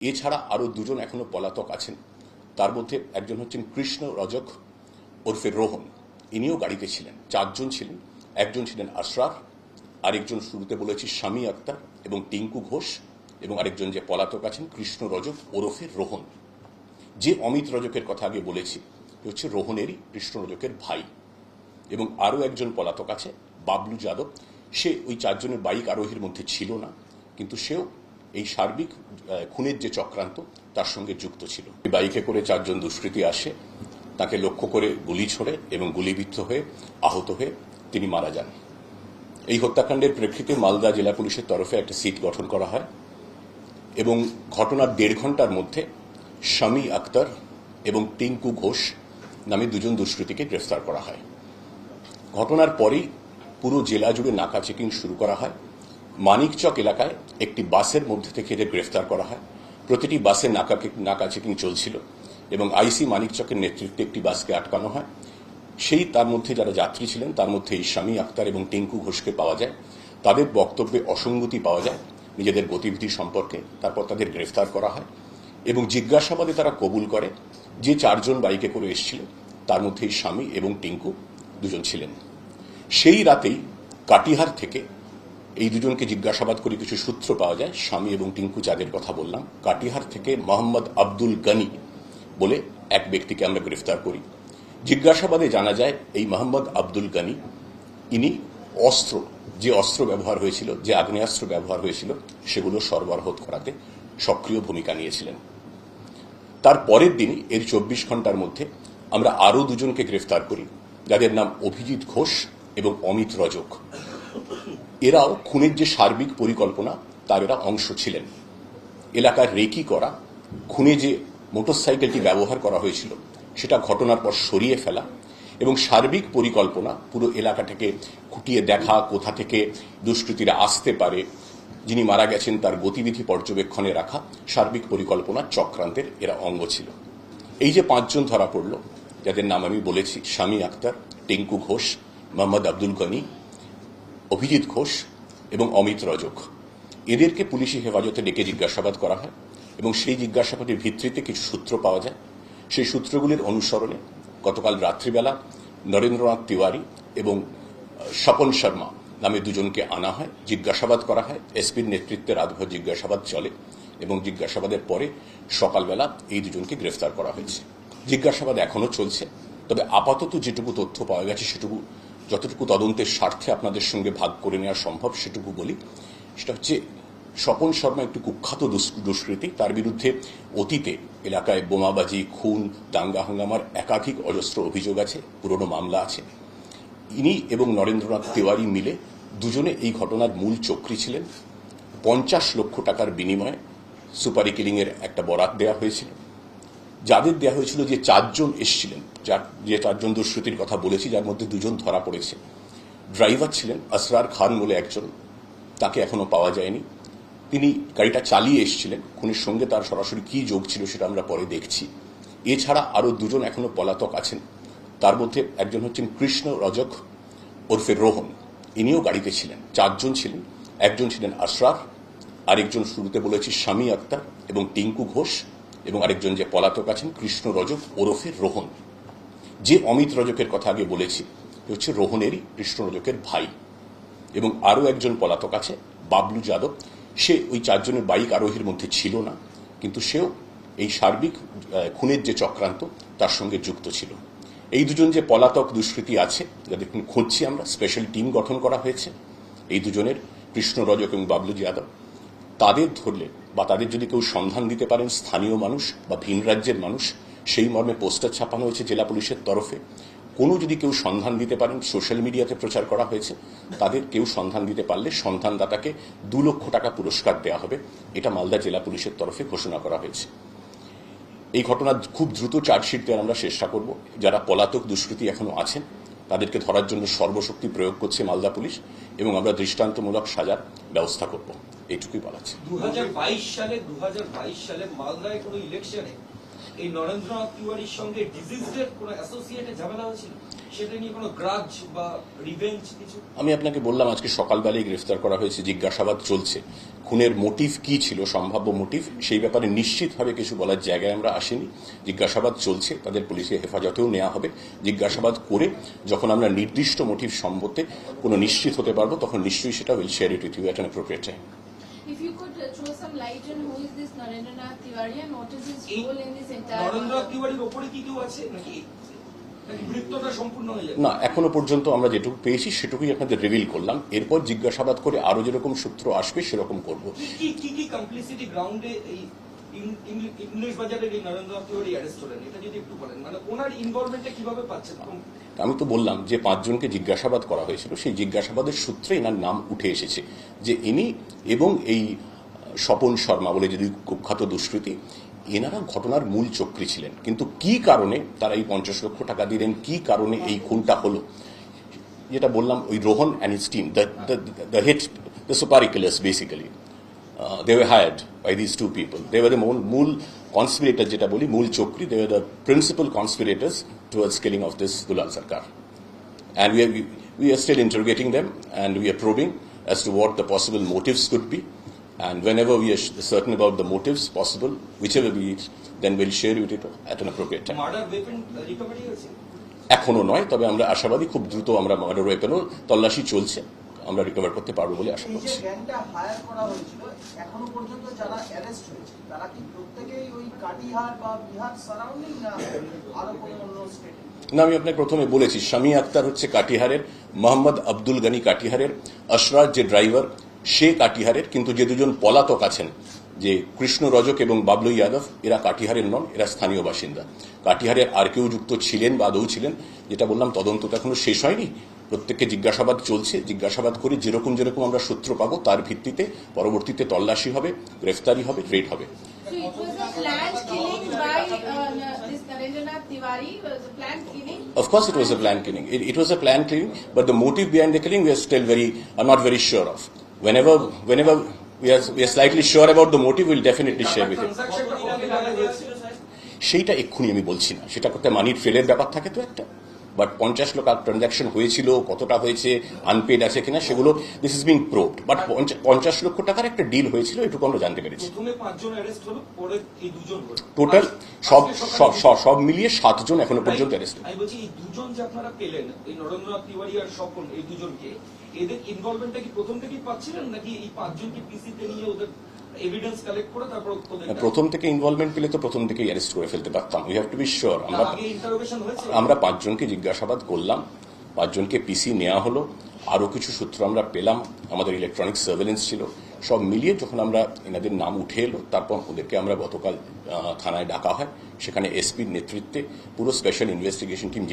এছাড়া আরও দুজন এখনও পলাতক আছেন। তার মধ্যে একজন হচ্ছেন কৃষ্ণ রজক ওরফে রোহন। ইনিও গাড়িতে ছিলেন। চারজন ছিলেন। একজন ছিলেন আশরাফ, আরেকজন শুরুতে বলেছি স্বামী আক্তার এবং টিঙ্কু ঘোষ এবং আরেকজন যে পলাতক আছেন কৃষ্ণ রজক ওরফে রোহন। যে অমিত রজকের কথা আগে বলেছি হচ্ছে রোহনেরই কৃষ্ণ রজকের ভাই। এবং আরও একজন পলাতক আছে, বাবলু যাদব। সে ওই চারজনের বাইক আরোহীর মধ্যে ছিল না, কিন্তু সেও এই সার্বিক খুনের যে চক্রান্ত, তার সঙ্গে যুক্ত ছিল। বাইকে করে চারজন দুষ্কৃতী আসে, তাকে লক্ষ্য করে গুলি ছোড়ে এবং গুলিবিদ্ধ হয়ে, আহত হয়ে তিনি মারা যান। এই হত্যাকাণ্ডের প্রেক্ষিতে মালদা জেলা পুলিশের তরফে একটা সিট গঠন করা হয় এবং ঘটনার দেড় ঘণ্টার মধ্যে শামী আক্তার এবং টিঙ্কু ঘোষ নামে দুজন দুষ্কৃতীকে গ্রেফতার করা হয়। ঘটনার পরেই পুরো জেলা জুড়ে নাকা চেকিং শুরু করা হয়। মানিকচক এলাকায় একটি বাসের মধ্যে থেকে এদের গ্রেফতার করা হয়। প্রতিটি বাসে নাকা নাকা চেকিং চলছিল এবং আইসি মানিকচকের নেতৃত্বে একটি বাসকে আটকানো হয়। সেই তার মধ্যে যারা যাত্রী ছিলেন, তার মধ্যে এই স্বামী আক্তার এবং টিঙ্কু ঘোষকে পাওয়া যায়। তাদের বক্তব্যে অসঙ্গতি পাওয়া যায়। নিজেদের গতিবিধি সম্পর্কে তারপর তাদের গ্রেফতার করা হয় এবং জিজ্ঞাসাবাদে তারা কবুল করে। যে চারজন বাইকে করে এসেছিল, তার মধ্যে স্বামী এবং টিঙ্কু দুজন ছিলেন। সেই রাতেই কাটিহার থেকে এই দুজনকে জিজ্ঞাসাবাদ করে কিছু সূত্র পাওয়া যায়। স্বামী এবং টিঙ্কু চাঁদের কথা বললাম। কাটিহার থেকে মোহাম্মদ আব্দুল গানি বলে এক ব্যক্তিকে আমরা গ্রেফতার করি। জিজ্ঞাসাবাদে জানা যায়, এই মোহাম্মদ আব্দুল গানি, ইনি অস্ত্র, যে অস্ত্র ব্যবহার হয়েছিল, যে আগ্নেয়াস্ত্র ব্যবহার হয়েছিল, সেগুলো সরবরাহ করাতে সক্রিয় ভূমিকা নিয়েছিলেন। তার পরের দিনই, এর চব্বিশ ঘণ্টার মধ্যে, আমরা আরও দুজনকে গ্রেফতার করি। যাদের নাম অভিজিৎ ঘোষ এবং অমিত রজক। এরাও খুনের যে সার্বিক পরিকল্পনা, তার এরা অংশ ছিলেন। এলাকার রেকি করা, খুনে যে মোটরসাইকেলটি ব্যবহার করা হয়েছিল, সেটা ঘটনার পর সরিয়ে ফেলা এবং সার্বিক পরিকল্পনা পুরো এলাকাটাকে খুঁটিয়ে দেখা, কোথা থেকে দুষ্কৃতীরা আসতে পারে, যিনি মারা গেছেন তার গতিবিধি পর্যবেক্ষণে রাখা, সার্বিক পরিকল্পনা চক্রান্তের এরা অঙ্গ ছিল। এই যে পাঁচজন ধরা পড়ল, যাদের নাম আমি বলেছি, স্বামী আক্তার, টিঙ্কু ঘোষ, মোহাম্মদ আব্দুল গনি অভিজিৎ ঘোষ এবং অমিত রজক। এদেরকে পুলিশি হেফাজতে ডেকে জিজ্ঞাসাবাদ করা হয় এবং সেই জিজ্ঞাসাবাদের ভিত্তিতে কিছু সূত্র পাওয়া যায়। সেই সূত্রগুলির অনুসরণে গতকাল রাত্রিবেলা নরেন্দ্রনাথ তিওয়ারি এবং স্বপন শর্মা নামে দুজনকে আনা হয়। জিজ্ঞাসাবাদ করা হয়। এসপির নেতৃত্বে রাতভর জিজ্ঞাসাবাদ চলে এবং জিজ্ঞাসাবাদের পরে সকালবেলা এই দুজনকে গ্রেফতার করা হয়েছে। জিজ্ঞাসাবাদ এখনও চলছে। তবে আপাতত যেটুকু তথ্য পাওয়া গেছে সেটুকু যতটুকু তদন্তের স্বার্থে আপনাদের সঙ্গে ভাগ করে নেওয়া সম্ভব, সেটুকু বলি। সেটা হচ্ছে, স্বপন শর্মা একটু কুখ্যাত দুষ্- দুষ্কৃতী। তার বিরুদ্ধে অতীতে এলাকায় বোমাবাজি, খুন, দাঙ্গা হাঙ্গামার একাধিক অজস্র অভিযোগ আছে, পুরনো মামলা আছে। ইনি এবং নরেন্দ্রনাথ তিওয়ারি মিলে দুজনে এই ঘটনার মূল চক্রী ছিলেন। পঞ্চাশ লক্ষ টাকার বিনিময়ে সুপারি কিলিংয়ের একটা বরাত দেওয়া হয়েছিল। যাদের দেওয়া হয়েছিল যে চারজন এসছিলেন, যার যে চারজন দুষ্কৃতির কথা বলেছি, যার মধ্যে দুজন ধরা পড়েছে। ড্রাইভার ছিলেন আসরার খান বলে একজন, তাকে এখনও পাওয়া যায়নি। তিনি গাড়িটা চালিয়ে এসেছিলেন, খুনির সঙ্গে তার সরাসরি কি যোগ ছিল সেটা আমরা পরে দেখছি। এছাড়া আরও দুজন এখনও পলাতক আছেন। তার মধ্যে একজন হচ্ছেন কৃষ্ণ রজক ওরফে রোহন। ইনিও গাড়িতে ছিলেন। চারজন ছিলেন। একজন ছিলেন আশরাফ আরেকজন শুরুতে বলেছি স্বামী আক্তার এবং টিঙ্কু ঘোষ। এবং আরেকজন যে পলাতক আছেন, কৃষ্ণ রজক ওরফে রোহন। যে অমিত রজকের কথা আগে বলেছি হচ্ছে রোহনেরই কৃষ্ণ রজকের ভাই। এবং আরও একজন পলাতক আছে, বাবলু যাদব। সে ওই চারজনের বাইক আরোহীর মধ্যে ছিল না, কিন্তু সেও এই সার্বিক খুনের যে চক্রান্ত, তার সঙ্গে যুক্ত ছিল। এই দুজন যে পলাতক দুষ্কৃতী আছে যাদের খুঁজছি আমরা স্পেশাল টিম গঠন করা হয়েছে, এই দুজনের কৃষ্ণ রজক এবং বাবলু যাদব, তাদের ধরলে বা তাদের যদি কেউ সন্ধান দিতে পারেন স্থানীয় মানুষ বা ভিন রাজ্যের মানুষ, সেই মর্মে পোস্টার ছাপানো হয়েছে জেলা পুলিশের তরফে। কোনো যদি কেউ সন্ধান দিতে পারেন, সোশ্যাল মিডিয়াতে প্রচার করা হয়েছে, তাদের কেউ সন্ধান দিতে পারলে সন্ধানদাতাকে দু লক্ষ টাকা পুরস্কার দেওয়া হবে। এটা মালদা জেলা পুলিশের তরফে ঘোষণা করা হয়েছে। এই ঘটনা খুব দ্রুত চার্জশিট দেওয়ার আমরা চেষ্টা করব। যারা পলাতক দুষ্কৃতী এখনও আছেন তাদেরকে ধরার জন্য সর্বশক্তি প্রয়োগ করছে মালদা পুলিশ এবং আমরা দৃষ্টান্তমূলক সাজার ব্যবস্থা করব। এইটুকুই বলা আছে দু সালে দু সালে মালদায় কোনো ইলেকশনে এই নরেন্দ্রনাথ তিওয়ারির সঙ্গে ডিজিজদের কোনো অ্যাসোসিয়েটে ঝামেলা হয়েছিল? সেটা নিয়ে কোনো গ্রাজ বা রিভেঞ্জ কিছু? আমি আপনাকে বললাম আজকে সকালবেলায় গ্রেফতার করা হয়েছে জিজ্ঞাসাবাদ চলছে। খুনের মোটিভ কি ছিল সম্ভাব্য মোটিভ সেই ব্যাপারে নিশ্চিতভাবে কিছু বলার জায়গায় আমরা আসিনি। জিজ্ঞাসাবাদ চলছে তাদের পুলিশের হেফাজতেও নেওয়া হবে। জিজ্ঞাসাবাদ করে যখন আমরা নির্দিষ্ট মোটিভ সম্বন্ধে কোনো নিশ্চিত হতে পারব তখন নিশ্চয়ই সেটা will share it with you at an appropriate time some light on who is this Narendranath Tiwari and what is his role in this entire Narendra matter? তিওয়ারির কি কেউ আছে? নাকি নাকি বৃত্তটা সম্পূর্ণ যাবে? না এখনও পর্যন্ত আমরা যেটুকু পেয়েছি সেটুকুই আপনাদের রিভিল করলাম। এরপর জিজ্ঞাসাবাদ করে আরও যেরকম সূত্র আসবে সেরকম করব। কি কি কমপ্লিসিটি গ্রাউন্ডে এই ইং- ইং- ইংলিশ বাজারের এই নরেন্দ্রনাথ তিওয়ারি অ্যারেস্ট হলেন? এটা যদি একটু বলেন। মানে ওনার ইনভলভমেন্টটা কীভাবে পাচ্ছেন? আমি তো বললাম যে পাঁচজনকে জিজ্ঞাসাবাদ করা হয়েছিল। সেই জিজ্ঞাসাবাদের সূত্রে এনার নাম উঠে এসেছে যে ইনি এবং এই স্বপন শর্মা বলে যদি কুখ্যাত দুষ্কৃতী এনারা ঘটনার মূল চক্রী ছিলেন। কিন্তু কি কারণে তারা এই পঞ্চাশ লক্ষ টাকা দিলেন? কি কারণে এই খুনটা হলো? যেটা বললাম ওই Rohan and team the head the supari basically they way hired by this two people they were the মূল কনসপিরেটার যেটা বলি মূল চক্রী। They were the principal conspirators towards killing of this Dulal Sarkar we are, we, we are still interrogating them and we are probing as to what the possible motives could be. And whenever we are certain about the motives possible whichever be it then we'll share with it at an appropriate time. Murder weapon recovery হয়েছে এখনও নয় তবে আমরা আশাবাদী খুব দ্রুত আমরা murder ওয়েপেনও তল্লাশি চলছে। আমরা রিকভার করতে পারব বলে আশা করছি। গ্যাংটা হায়ার করা হয়েছিল এখনও পর্যন্ত যারা অ্যারেস্ট হয়েছে তারা কি প্রত্যেকেই ওই কাটিহার বা বিহার সারাউন্ডিং না আমি আপনাকে প্রথমে বলেছি শামী আক্তার হচ্ছে কাটিহারের মোহাম্মদ আব্দুল গানি কাটিহারের আশরাজ যে ড্রাইভার সে কাটিহারের কিন্তু যে দুজন পলাতক আছেন যে কৃষ্ণ রজক এবং বাবলু ইয়াদব এরা কাটিহারের নন এরা স্থানীয় বাসিন্দা। কাটিহারের আর কেউ যুক্ত ছিলেন বা আদৌ ছিলেন যেটা বললাম তদন্ত তো এখনও শেষ হয়নি। প্রত্যেককে জিজ্ঞাসাবাদ চলছে। জিজ্ঞাসাবাদ করে যেরকম যেরকম আমরা সূত্র পাবো তার ভিত্তিতে পরবর্তীতে তল্লাশি হবে গ্রেফতারি হবে রেড হবে। Of course it was a plan killing it was a plan killing but the motive behind the killing we are still very are not very sure of Whenever, whenever we are, we are slightly sure about the motive, we'll definitely share with you. সেইটা এক্ষুনি আমি বলছি না সেটা করতে মানির ফেলের ব্যাপার থাকে তো একটা বাট পঞ্চাশ লোক ট্রানজাকশন হয়েছিল কতটা হয়েছে আনপেড আছে কিনা সেগুলো this is being proved but পঞ্চাশ লক্ষ টাকার একটা ডিল হয়েছিল এটুকু আমরা জানতে পেরেছি। টোটাল সব সব সব- সব মিলিয়ে সাতজন এখনও পর্যন্ত অ্যারেস্ট আমি বলছি এই দুজন যে আপনারা পেলেন এই নরেন্দ্রনাথ তিওয়ারি আর স্বপন এই দুজনকে এদের ইনভলভমেন্টটা কি প্রথম থেকেই পাচ্ছিলেন নাকি এই পাঁচজনকে পিসিতে নিয়ে ওদের এভিডেন্স কালেক্ট করে তারপর প্রথম থেকে ইনভলভমেন্ট পেলে তো প্রথম থেকেই অ্যারেস্ট করে ফেলতে পারতাম। We have to be sure আমরা আমরা পাঁচজনকে জিজ্ঞাসাবাদ করলাম। পাঁচজনকে পিসি নেওয়া হলো। আরও কিছু সূত্র আমরা পেলাম। আমাদের ইলেকট্রনিক সার্ভেলেন্স ছিল। সব মিলিয়ে যখন আমরা এনাদের নাম উঠে এলো তারপর ওদেরকে আমরা গতকাল থানায় ডাকা হয়। সেখানে এসপির নেতৃত্বে পুরো স্পেশাল ইনভেস্টিগেশন টিম